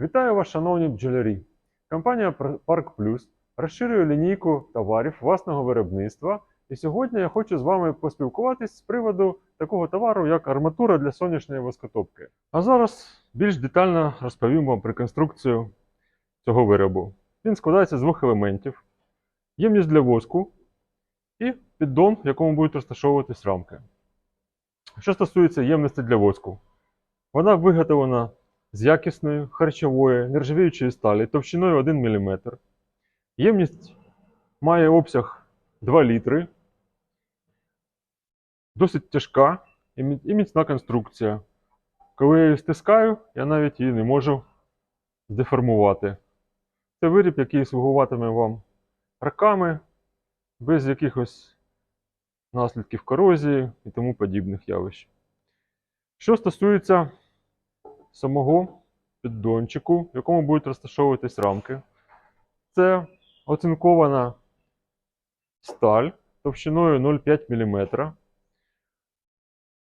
Вітаю вас, шановні бджолярі! Компанія Парк Плюс розширює лінійку товарів власного виробництва. І сьогодні я хочу з вами поспілкуватись з приводу такого товару, як арматура для сонячної воскотопки. А зараз більш детально розповім вам про конструкцію цього виробу. Він складається з двох елементів: ємність для воску і піддон, в якому будуть розташовуватись рамки. Що стосується ємності для воску, вона виготовлена з якісної харчової нержавіючої сталі товщиною 1 мм. Ємність має обсяг 2 літри. Досить тяжка і міцна конструкція. Коли я її стискаю, я навіть її не можу здеформувати. Це виріб, який слугуватиме вам роками, без якихось наслідків корозії і тому подібних явищ. Що стосується самого піддончику, в якому будуть розташовуватись рамки. Це оцинкована сталь товщиною 0,5 мм.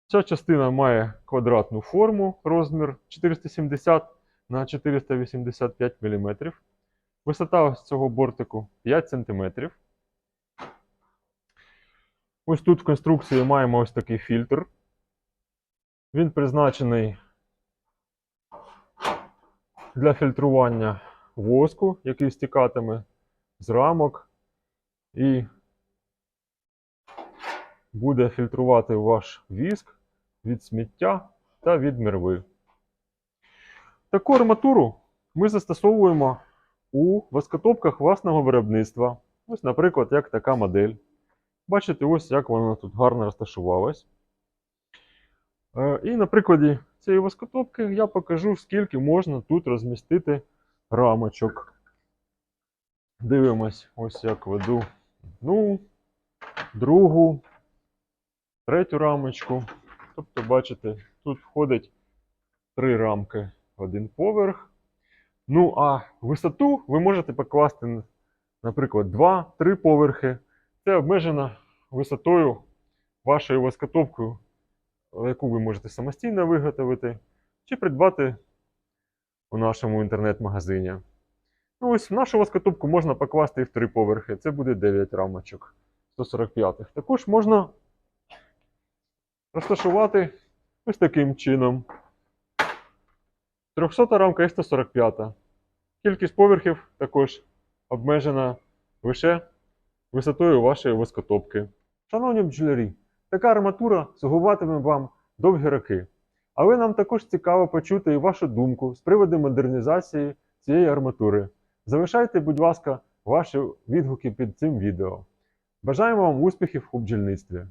Ця частина має квадратну форму, розмір 470 на 485 мм. Висота цього бортику 5 см. Ось тут в конструкції маємо ось такий фільтр. Він призначений для фільтрування воску, який стікатиме з рамок, і буде фільтрувати ваш віск від сміття та від мерви. Таку арматуру ми застосовуємо у воскотопках власного виробництва. Ось, наприклад, як така модель. Бачите, ось як вона тут гарно розташувалась. Е, І на прикладі цієї воскотопки я покажу, скільки можна тут розмістити рамочок. Дивимось, ось як веду одну, другу, третю рамочку. Тобто, бачите, тут входить три рамки один поверх. Ну, а висоту ви можете покласти, наприклад, 2-3 поверхи. Це обмежено висотою вашою воскотопкою яку ви можете самостійно виготовити, чи придбати у нашому інтернет-магазині. Ну, ось нашу воскотопку можна покласти і в три поверхи. Це буде 9 рамочок 145-х. Також можна розташувати ось таким чином. 300 рамка і 145. Кількість поверхів також обмежена лише висотою вашої воскотопки. Шановні бджолярі, Така арматура слугуватиме вам довгі роки. Але нам також цікаво почути і вашу думку з приводу модернізації цієї арматури. Залишайте, будь ласка, ваші відгуки під цим відео. Бажаємо вам успіхів у бджільництві!